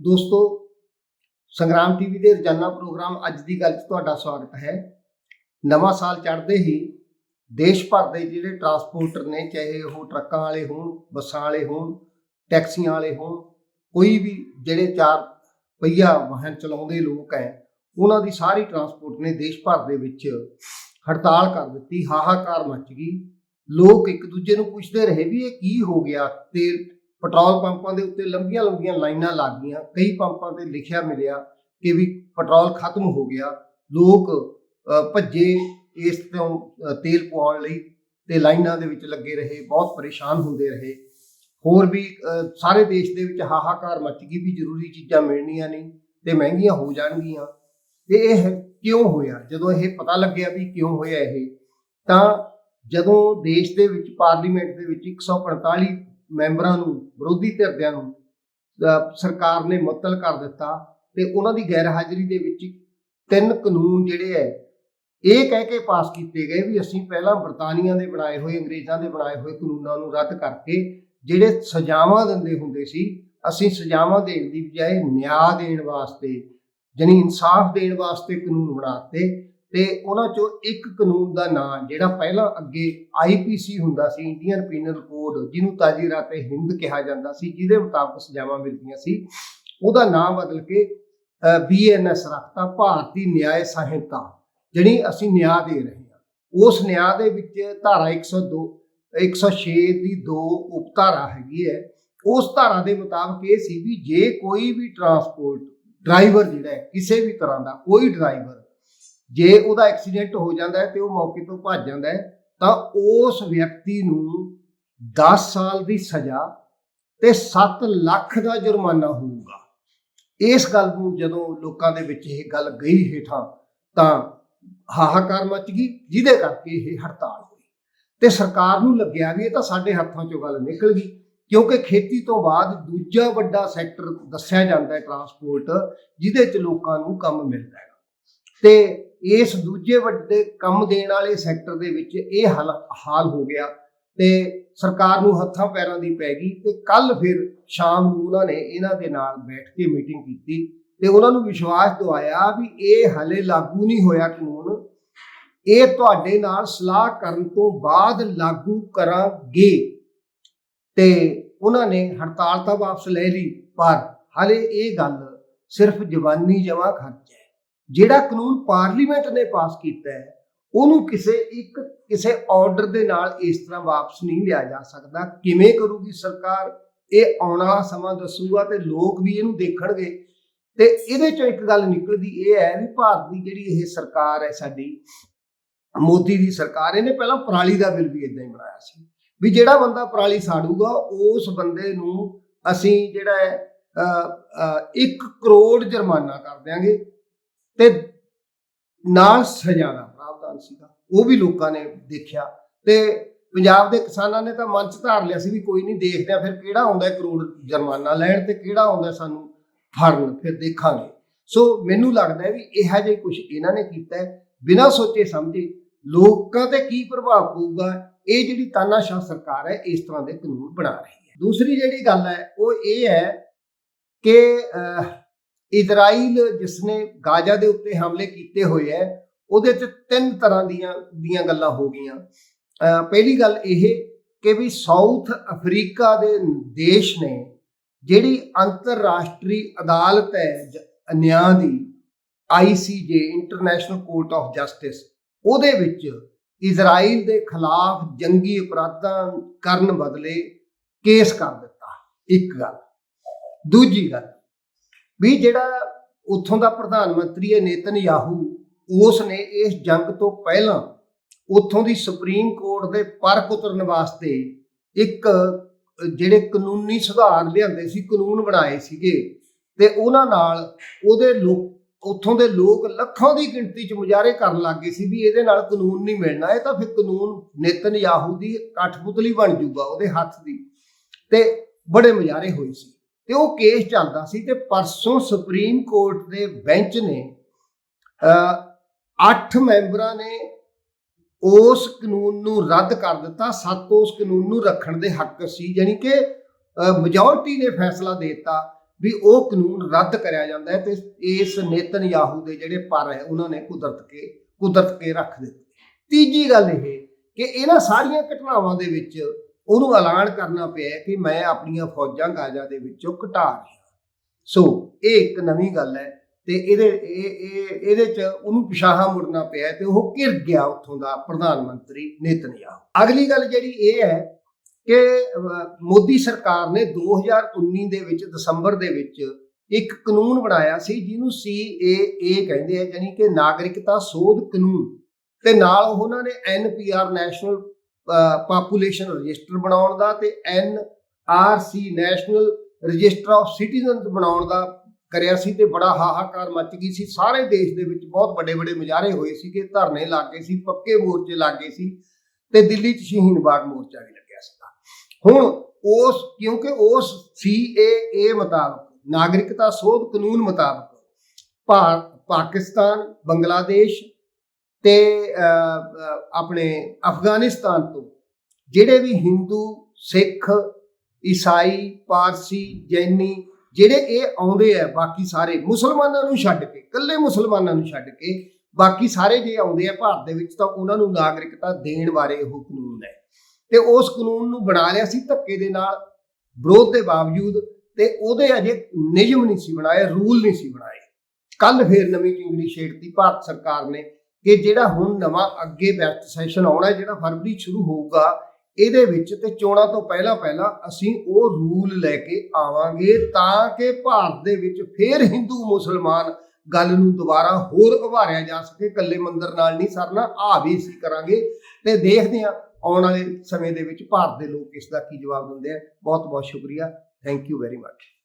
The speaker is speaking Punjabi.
ਦੋਸਤੋ, ਸੰਗਰਾਮ ਟੀਵੀ ਦੇ ਰੋਜ਼ਾਨਾ ਪ੍ਰੋਗਰਾਮ ਅੱਜ ਦੀ ਗੱਲ 'ਚ ਤੁਹਾਡਾ ਸਵਾਗਤ ਹੈ। ਨਵਾਂ ਸਾਲ ਚੜ੍ਹਦੇ ਹੀ ਦੇਸ਼ ਭਰ ਦੇ ਜਿਹੜੇ ਟਰਾਂਸਪੋਰਟਰ ਨੇ, ਚਾਹੇ ਉਹ ਟਰੱਕਾਂ ਵਾਲੇ ਹੋਣ, ਬੱਸਾਂ ਵਾਲੇ ਹੋਣ, ਟੈਕਸੀਆਂ ਵਾਲੇ ਹੋਣ, ਕੋਈ ਵੀ ਜਿਹੜੇ ਚਾਰ ਪਹੀਆ ਵਾਹਨ ਚਲਾਉਂਦੇ ਲੋਕ ਹੈ, ਉਹਨਾਂ ਦੀ ਸਾਰੀ ਟਰਾਂਸਪੋਰਟ ਨੇ ਦੇਸ਼ ਭਰ ਦੇ ਵਿੱਚ ਹੜਤਾਲ ਕਰ ਦਿੱਤੀ, ਹਾਹਾਕਾਰ ਮਚ ਗਈ। ਲੋਕ ਇੱਕ ਦੂਜੇ ਨੂੰ ਪੁੱਛਦੇ ਰਹੇ ਵੀ ਇਹ ਕੀ ਹੋ ਗਿਆ ਤੇ ਪੈਟਰੋਲ ਪੰਪਾਂ ਦੇ ਉੱਤੇ ਲੰਬੀਆਂ ਲੰਬੀਆਂ ਲਾਈਨਾਂ ਲੱਗ ਗਈਆਂ। ਕਈ ਪੰਪਾਂ ਤੇ ਲਿਖਿਆ ਮਿਲਿਆ ਕਿ ਵੀ ਪੈਟਰੋਲ ਖਤਮ ਹੋ ਗਿਆ। ਲੋਕ ਭੱਜੇ ਇਸ ਤੋਂ ਤੇਲ ਪਵਾਉਣ ਲਈ ਤੇ ਲਾਈਨਾਂ ਦੇ ਵਿੱਚ ਲੱਗੇ ਰਹੇ, ਬਹੁਤ ਪਰੇਸ਼ਾਨ ਹੁੰਦੇ ਰਹੇ। ਹੋਰ ਵੀ ਸਾਰੇ ਦੇਸ਼ ਦੇ ਵਿੱਚ ਹਾਹਾਕਾਰ ਮਚ ਗਈ ਵੀ ਜ਼ਰੂਰੀ ਚੀਜ਼ਾਂ ਮਿਲਣੀਆਂ ਨਹੀਂ ਤੇ ਮਹਿੰਗੀਆਂ ਹੋ ਜਾਣਗੀਆਂ। ਤੇ ਇਹ ਕਿਉਂ ਹੋਇਆ? ਜਦੋਂ ਇਹ ਪਤਾ ਲੱਗਿਆ ਵੀ ਕਿਉਂ ਹੋਇਆ ਇਹ, ਤਾਂ ਜਦੋਂ ਦੇਸ਼ ਦੇ ਵਿੱਚ, ਪਾਰਲੀਮੈਂਟ ਦੇ ਵਿੱਚ 145 ਮੈਂਬਰਾਂ ਨੂੰ, ਵਿਰੋਧੀ ਧਿਰਦਿਆਂ ਨੂੰ ਸਰਕਾਰ ਨੇ ਮੁਅੱਤਲ ਕਰ ਦਿੱਤਾ ਤੇ ਉਹਨਾਂ ਦੀ ਗੈਰ ਹਾਜ਼ਰੀ ਦੇ ਵਿੱਚ ਤਿੰਨ ਕਾਨੂੰਨ ਜਿਹੜੇ ਹੈ ਇਹ ਕਹਿ ਕੇ ਪਾਸ ਕੀਤੇ ਗਏ ਵੀ ਅਸੀਂ ਪਹਿਲਾਂ ਬਰਤਾਨੀਆਂ ਦੇ ਬਣਾਏ ਹੋਏ, ਅੰਗਰੇਜ਼ਾਂ ਦੇ ਬਣਾਏ ਹੋਏ ਕਾਨੂੰਨਾਂ ਨੂੰ ਰੱਦ ਕਰਕੇ ਜਿਹੜੇ ਸਜ਼ਾਵਾਂ ਦਿੰਦੇ ਹੁੰਦੇ ਸੀ, ਅਸੀਂ ਸਜ਼ਾਵਾਂ ਦੇਣ ਦੀ ਬਜਾਏ ਨਿਆਂ ਦੇਣ ਵਾਸਤੇ, ਜਾਣੀ ਇਨਸਾਫ ਦੇਣ ਵਾਸਤੇ ਕਾਨੂੰਨ ਬਣਾਤੇ ਤੇ ਉਹਨਾਂ ਚੋਂ ਇੱਕ ਕਾਨੂੰਨ ਦਾ ਨਾਂ ਜਿਹੜਾ ਪਹਿਲਾਂ ਅੱਗੇ ਆਈਪੀਸੀ ਹੁੰਦਾ ਸੀ ਇੰਡੀਅਨ ਪੀਨਲ ਕੋਡ ਜਿਹਨੂੰ ਤਾਜੀ ਰਾਤੇ ਹਿੰਦ ਕਿਹਾ ਜਾਂਦਾ ਸੀ, ਜਿਹਦੇ ਮੁਤਾਬਕ ਸਜ਼ਾਵਾਂ ਮਿਲਦੀਆਂ ਸੀ, ਉਹਦਾ ਨਾਮ ਬਦਲ ਕੇ ਬੀਐਨਐਸ ਰੱਖਤਾ, ਭਾਰਤੀ ਨਿਆਂ ਸੰਹਿਤਾ, ਜਿਹੜੀ ਅਸੀਂ ਨਿਆਂ ਦੇ ਰਹੇ ਹਾਂ। ਉਸ ਨਿਆਂ ਦੇ ਵਿੱਚ ਧਾਰਾ 102 106 ਦੀ ਦੋ ਉਪਧਾਰਾ ਹੈਗੀ ਹੈ। ਉਸ ਧਾਰਾ ਦੇ ਮੁਤਾਬਕ ਇਹ ਸੀ ਵੀ ਜੇ ਕੋਈ ਵੀ ਟਰਾਂਸਪੋਰਟ ਡਰਾਈਵਰ ਜਿਹੜਾ ਹੈ, ਕਿਸੇ ਵੀ ਤਰ੍ਹਾਂ ਦਾ, ਕੋਈ ਡਰਾਈਵਰ ਜੇ ਉਹਦਾ ਐਕਸੀਡੈਂਟ ਹੋ ਜਾਂਦਾ ਹੈ ਤੇ ਉਹ ਮੌਕੇ ਤੋਂ ਭੱਜ ਜਾਂਦਾ ਹੈ, ਤਾਂ ਉਸ ਵਿਅਕਤੀ ਨੂੰ 10 ਸਾਲ ਦੀ ਸਜ਼ਾ ਤੇ 7 ਲੱਖ ਦਾ ਜੁਰਮਾਨਾ ਹੋਊਗਾ। ਇਸ ਗੱਲ ਨੂੰ ਜਦੋਂ ਲੋਕਾਂ ਦੇ ਵਿੱਚ ਇਹ ਗੱਲ ਗਈ ਹੇਠਾਂ, ਤਾਂ ਹਾਹਾਕਾਰ ਮਚ ਗਈ, ਜਿਹਦੇ ਕਰਕੇ ਇਹ ਹੜਤਾਲ ਹੋਈ। ਤੇ ਸਰਕਾਰ ਨੂੰ ਲੱਗਿਆ ਵੀ ਇਹ ਤਾਂ ਸਾਡੇ ਹੱਥਾਂ ਚੋਂ ਗੱਲ ਨਿਕਲ ਗਈ, ਕਿਉਂਕਿ ਖੇਤੀ ਤੋਂ ਬਾਅਦ ਦੂਜਾ ਵੱਡਾ ਸੈਕਟਰ ਦੱਸਿਆ ਜਾਂਦਾ ਹੈ ਟਰਾਂਸਪੋਰਟ ਜਿਹਦੇ 'ਚ ਲੋਕਾਂ ਨੂੰ ਕੰਮ ਮਿਲਦਾ ਹੈ। ਤੇ ਇਸ ਦੂਜੇ ਵੱਡੇ ਕੰਮ ਦੇਣ ਵਾਲੇ ਸੈਕਟਰ ਦੇ ਵਿੱਚ ਇਹ ਹਾਲ ਹਾਲ ਹੋ ਗਿਆ ਤੇ ਸਰਕਾਰ ਨੂੰ ਹੱਥਾਂ ਪੈਰਾਂ ਦੀ ਪੈ ਗਈ ਤੇ ਕੱਲ ਫਿਰ ਸ਼ਾਮ ਨੂੰ ਉਹਨਾਂ ਨੇ ਇਹਨਾਂ ਦੇ ਨਾਲ ਬੈਠ ਕੇ ਮੀਟਿੰਗ ਕੀਤੀ ਤੇ ਉਹਨਾਂ ਨੂੰ ਵਿਸ਼ਵਾਸ ਦਿਵਾਇਆ ਵੀ ਇਹ ਹਲੇ ਲਾਗੂ ਨਹੀਂ ਹੋਇਆ ਕਾਨੂੰਨ। ਇਹ ਤੁਹਾਡੇ ਨਾਲ ਸਲਾਹ ਕਰਨ ਤੋਂ ਬਾਅਦ ਲਾਗੂ ਕਰਾਂਗੇ। ਤੇ ਉਹਨਾਂ ਨੇ ਹੜਤਾਲ ਤਾਂ ਵਾਪਸ ਲੈ ਲਈ, ਪਰ ਹਲੇ ਇਹ ਗੱਲ ਸਿਰਫ ਜਵਾਨੀ ਜਮਾ ਖਰਚ ਹੈ। ਜਿਹੜਾ ਕਾਨੂੰਨ ਪਾਰਲੀਮੈਂਟ ਨੇ ਪਾਸ ਕੀਤਾ ਹੈ, ਉਹਨੂੰ ਕਿਸੇ ਇੱਕ, ਕਿਸੇ ਆਰਡਰ ਦੇ ਨਾਲ ਇਸ ਤਰ੍ਹਾਂ ਵਾਪਸ ਨਹੀਂ ਲਿਆ ਜਾ ਸਕਦਾ। ਕਿਵੇਂ ਕਰੂਗੀ ਸਰਕਾਰ? ਇਹ ਆਉਣ ਵਾਲਾ ਸਮਾਂ ਦੱਸੂਗਾ ਤੇ ਲੋਕ ਵੀ ਇਹਨੂੰ ਦੇਖਣਗੇ। ਤੇ ਇਹਦੇ ਚੋਂ ਇੱਕ ਗੱਲ ਨਿਕਲਦੀ, ਇਹ ਹੈ ਵੀ ਭਾਰਤ ਦੀ ਜਿਹੜੀ ਇਹ ਸਰਕਾਰ ਹੈ ਸਾਡੀ, ਮੋਦੀ ਦੀ ਸਰਕਾਰ, ਇਹਨੇ ਪਹਿਲਾਂ ਪਰਾਲੀ ਦਾ ਬਿੱਲ ਵੀ ਇਦਾਂ ਹੀ ਬਣਾਇਆ ਸੀ। ਵੀ ਜਿਹੜਾ ਬੰਦਾ ਪਰਾਲੀ ਸਾੜੂਗਾ, ਉਸ ਬੰਦੇ ਨੂੰ ਅਸੀਂ ਜਿਹੜਾ ਹੈ 1 ਕਰੋੜ ਜੁਰਮਾਨਾ ਕਰ ਦਿਆਂਗੇ। ਤੇ ਨਾਲ ਸਜ਼ਾ ਦਾ ਪ੍ਰਾਵਧਾਨ ਸੀਗਾ। ਉਹ ਵੀ ਲੋਕਾਂ ਨੇ ਦੇਖਿਆ ਤੇ ਪੰਜਾਬ ਦੇ ਕਿਸਾਨਾਂ ਨੇ ਤਾਂ ਮੰਚ ਧਾਰ ਲਿਆ ਸੀ ਵੀ ਕੋਈ ਨਹੀਂ ਦੇਖਦੇ ਆ, ਫਿਰ ਕਿਹੜਾ ਆਉਂਦਾ ਕਰੋੜ ਜੁਰਮਾਨਾ ਲੈਣ ਤੇ ਕਿਹੜਾ ਆਉਂਦਾ ਸਾਨੂੰ ਫੜਨ, ਫਿਰ ਦੇਖਾਂਗੇ। ਸੋ ਮੈਨੂੰ ਲੱਗਦਾ ਹੈ ਵੀ ਇਹੋ ਜਿਹਾ ਕੁਝ ਇਹਨਾਂ ਨੇ ਕੀਤਾ ਬਿਨਾਂ ਸੋਚੇ ਸਮਝੇ ਲੋਕਾਂ ਤੇ ਕੀ ਪ੍ਰਭਾਵ ਪਊਗਾ, ਇਹ ਜਿਹੜੀ ਤਾਨਾਸ਼ਾਹ ਸਰਕਾਰ ਹੈ, ਇਸ ਤਰ੍ਹਾਂ ਦੇ ਕਾਨੂੰਨ ਬਣਾ ਰਹੀ ਹੈ। ਦੂਸਰੀ ਜਿਹੜੀ ਗੱਲ ਹੈ, ਉਹ ਇਹ ਹੈ ਕਿ ਇਜ਼ਰਾਈਲ ਜਿਸਨੇ ਗਾਜ਼ਾ ਦੇ ਉੱਤੇ ਹਮਲੇ ਕੀਤੇ ਹੋਏ ਹੈ, ਉਹਦੇ ਚ ਤਿੰਨ ਤਰ੍ਹਾਂ ਦੀਆਂ ਦੀਆਂ ਗੱਲਾਂ ਹੋ ਗਈਆਂ। ਪਹਿਲੀ ਗੱਲ ਇਹ ਕਿ ਵੀ ਸਾਊਥ ਅਫਰੀਕਾ ਦੇ ਦੇਸ਼ ਨੇ ਜਿਹੜੀ ਅੰਤਰਰਾਸ਼ਟਰੀ ਅਦਾਲਤ ਹੈ ਨਿਆਂ ਦੀ ICJ International Court of Justice ਉਹਦੇ ਵਿੱਚ ਇਜ਼ਰਾਈਲ ਦੇ ਖਿਲਾਫ ਜੰਗੀ ਅਪਰਾਧਾਂ ਕਰਨ ਬਦਲੇ ਕੇਸ ਕਰ ਦਿੱਤਾ। ਇੱਕ ਗੱਲ। ਦੂਜੀ ਗੱਲ ਵੀ ਜਿਹੜਾ ਉੱਥੋਂ ਦਾ ਪ੍ਰਧਾਨ ਮੰਤਰੀ ਹੈ ਨੇਤਨਯਾਹੂ ਉਸ ਨੇ ਇਸ ਜੰਗ ਤੋਂ ਪਹਿਲਾਂ ਉੱਥੋਂ ਦੀ ਸੁਪਰੀਮ ਕੋਰਟ ਦੇ ਪਰਖ ਉਤਰਨ ਵਾਸਤੇ ਇੱਕ, ਜਿਹੜੇ ਕਾਨੂੰਨੀ ਸੁਧਾਰ ਲਿਆਂਦੇ ਸੀ, ਕਾਨੂੰਨ ਬਣਾਏ ਸੀਗੇ ਤੇ ਉਹਨਾਂ ਨਾਲ ਉਹਦੇ ਲੋਕ, ਉੱਥੋਂ ਦੇ ਲੋਕ ਲੱਖਾਂ ਦੀ ਗਿਣਤੀ 'ਚ ਮੁਜ਼ਾਹਰੇ ਕਰਨ ਲੱਗੇ ਸੀ ਵੀ ਇਹਦੇ ਨਾਲ ਕਾਨੂੰਨ ਨਹੀਂ ਮਿਲਣਾ, ਇਹ ਤਾਂ ਫਿਰ ਕਾਨੂੰਨ ਨੇਤਨ ਨੇਤਨਯਾਹੂ ਦੀ ਕਠਪੁਤਲੀ ਬਣ ਜੂਗਾ ਉਹਦੇ ਹੱਥ ਦੀ ਤੇ ਬੜੇ ਮੁਜ਼ਾਹਰੇ ਹੋਏ ਸੀ। ਤੇ ਉਹ ਕੇਸ ਚੱਲਦਾ ਸੀ ਤੇ ਪਰਸੋਂ ਸੁਪਰੀਮ ਕੋਰਟ ਦੇ ਬੈਂਚ ਨੇ ਅੱਠ ਮੈਂਬਰਾਂ ਨੇ ਉਸ ਕਾਨੂੰਨ ਨੂੰ ਰੱਦ ਕਰ ਦਿੱਤਾ। ਸੱਤ ਉਸ ਕਾਨੂੰਨ ਨੂੰ ਰੱਖਣ ਦੇ ਹੱਕ ਸੀ ਯਾਨੀ ਕਿ ਮੈਜੋਰਟੀ ਨੇ ਫੈਸਲਾ ਦੇ ਦਿੱਤਾ ਵੀ ਉਹ ਕਾਨੂੰਨ ਰੱਦ ਕਰਿਆ ਜਾਂਦਾ ਹੈ ਤੇ ਇਸ ਨੇਤਨ ਨੇਤਨਯਾਹੂ ਦੇ ਜਿਹੜੇ ਪਰ ਹੈ, ਉਹਨਾਂ ਨੇ ਕੁਦਰਤ ਕੇ ਕੁਦਰਤ ਕੇ ਰੱਖ ਦਿੱਤੇ। ਤੀਜੀ ਗੱਲ ਇਹ ਕਿ ਇਹਨਾਂ ਸਾਰੀਆਂ ਘਟਨਾਵਾਂ ਦੇ ਵਿੱਚ ਉਹਨੂੰ ਐਲਾਨ ਕਰਨਾ ਪਿਆ ਕਿ ਮੈਂ ਆਪਣੀਆਂ ਫੌਜਾਂ ਗਾਜ਼ਾ ਦੇ ਵਿੱਚੋਂ ਘਟਾ ਰਿਹਾ। ਸੋ ਇਹ ਇੱਕ ਨਵੀਂ ਗੱਲ ਹੈ ਤੇ ਇਹਦੇ, ਇਹ ਇਹਦੇ ਚ ਉਹਨੂੰ ਪਿਛਾਹਾ ਮੁੜਨਾ ਪਿਆ ਤੇ ਉਹ ਘਿਰ ਗਿਆ ਉੱਥੋਂ ਦਾ ਪ੍ਰਧਾਨ ਮੰਤਰੀ ਨੇਤਨਯਾਹੂ। ਅਗਲੀ ਗੱਲ ਜਿਹੜੀ ਇਹ ਹੈ ਕਿ ਮੋਦੀ ਸਰਕਾਰ ਨੇ 2019 ਦੇ ਵਿੱਚ, ਦਸੰਬਰ ਦੇ ਵਿੱਚ ਇੱਕ ਕਾਨੂੰਨ ਬਣਾਇਆ ਸੀ ਜਿਹਨੂੰ CAA ਕਹਿੰਦੇ ਆ, ਯਾਨੀ ਕਿ ਨਾਗਰਿਕਤਾ ਸੋਧ ਕਾਨੂੰਨ। ਤੇ ਨਾਲ ਉਹਨਾਂ ਨੇ NPR ਨੈਸ਼ਨਲ ਪਾਪੂਲੇਸ਼ਨ ਰਜਿਸਟਰ ਬਣਾਉਣ ਦਾ ਤੇ ਸੀ ਨੈਸ਼ਨਲ ਰਜਿਸਟਰ ਆਫ ਸਿਟੀਜ਼ਨਸ ਬਣਾਉਣ ਦਾ ਕਰਿਆ ਸੀ ਤੇ ਬੜਾ ਹਾਹਾਕਾਰ ਮਚ ਗਈ ਸੀ। ਸਾਰੇ ਦੇਸ਼ ਦੇ ਵਿੱਚ ਬਹੁਤ ਵੱਡੇ ਵੱਡੇ ਮੁਜ਼ਾਹਰੇ ਹੋਏ ਸੀ ਕਿ ਧਰਨੇ ਲੱਗੇ ਸੀ, ਪੱਕੇ ਮੋਰਚੇ ਲੱਗੇ ਸੀ ਤੇ ਦਿੱਲੀ 'ਚ ਸ਼ਹੀਨ ਬਾਗ ਮੋਰਚਾ ਵੀ ਲੱਗਿਆ ਸੀ ਹੁਣ ਉਸ, ਕਿਉਂਕਿ ਉਸ CAA ਮੁਤਾਬਕ, ਨਾਗਰਿਕਤਾ ਸੋਧ ਕਾਨੂੰਨ ਮੁਤਾਬਕ ਭਾਰ ਪਾਕਿਸਤਾਨ, ਬੰਗਲਾਦੇਸ਼ ਤੇ ਆਪਣੇ ਅਫਗਾਨਿਸਤਾਨ ਤੋਂ, ਜਿਹੜੇ ਵੀ ਹਿੰਦੂ ਸਿੱਖ ਈਸਾਈ ਪਾਰਸੀ ਜੈਨੀ ਜਿਹੜੇ ਇਹ ਆਉਂਦੇ ਆ, ਬਾਕੀ ਸਾਰੇ ਮੁਸਲਮਾਨਾਂ ਨੂੰ ਛੱਡ ਕੇ, ਇਕੱਲੇ ਮੁਸਲਮਾਨਾਂ ਨੂੰ ਛੱਡ ਕੇ, ਬਾਕੀ ਸਾਰੇ ਜੇ ਆਉਂਦੇ ਆ ਭਾਰਤ ਦੇ ਵਿੱਚ, ਤਾਂ ਉਹਨਾਂ ਨੂੰ ਨਾਗਰਿਕਤਾ ਦੇਣ ਬਾਰੇ ਉਹ ਕਾਨੂੰਨ ਹੈ। ਤੇ ਉਸ ਕਾਨੂੰਨ ਨੂੰ ਬਣਾ ਲਿਆ ਸੀ ਧੱਕੇ ਦੇ ਨਾਲ, ਵਿਰੋਧ ਦੇ ਬਾਵਜੂਦ, ਤੇ ਉਹਦੇ ਅਜੇ ਨਿਯਮ ਨਹੀਂ ਸੀ ਬਣਾਏ, ਰੂਲ ਨਹੀਂ ਸੀ ਬਣਾਏ। ਕੱਲ ਫੇਰ ਨਵੀਂ ਚਿੰਗੜੀ ਛੇੜਤੀ, ਭਾਰਤ ਸਰਕਾਰ ਨੇ ਕਿ ਜਿਹੜਾ ਹੁਣ ਨਵਾਂ ਅੱਗੇ ਬੈਸਟ ਸੈਸ਼ਨ ਆਉਣਾ ਜਿਹੜਾ ਫਰਵਰੀ ਸ਼ੁਰੂ ਹੋਊਗਾ, ਇਹਦੇ ਵਿੱਚ ਤੇ ਚੋਣਾਂ ਤੋਂ ਪਹਿਲਾਂ ਪਹਿਲਾਂ ਅਸੀਂ ਉਹ ਰੂਲ ਲੈ ਕੇ ਆਵਾਂਗੇ ਤਾਂ ਕਿ ਭਾਰਤ ਦੇ ਵਿੱਚ ਫੇਰ ਹਿੰਦੂ ਮੁਸਲਮਾਨ ਗੱਲ ਨੂੰ ਦੁਬਾਰਾ ਹੋਰ ਉਭਾਰਿਆ ਜਾ ਸਕੇ, ਇਕੱਲੇ ਮੰਦਰ ਨਾਲ ਨਹੀਂ ਸਰਨਾ ਆ ਵੀ ਅਸੀਂ ਕਰਾਂਗੇ। ਤੇ ਦੇਖਦੇ ਹਾਂ, ਆਉਣ ਵਾਲੇ ਸਮੇਂ ਦੇ ਵਿੱਚ ਭਾਰਤ ਦੇ ਲੋਕ ਇਸ ਦਾ ਕੀ ਜਵਾਬ ਦਿੰਦੇ ਆ। ਬਹੁਤ ਬਹੁਤ ਸ਼ੁਕਰੀਆ। Thank you very much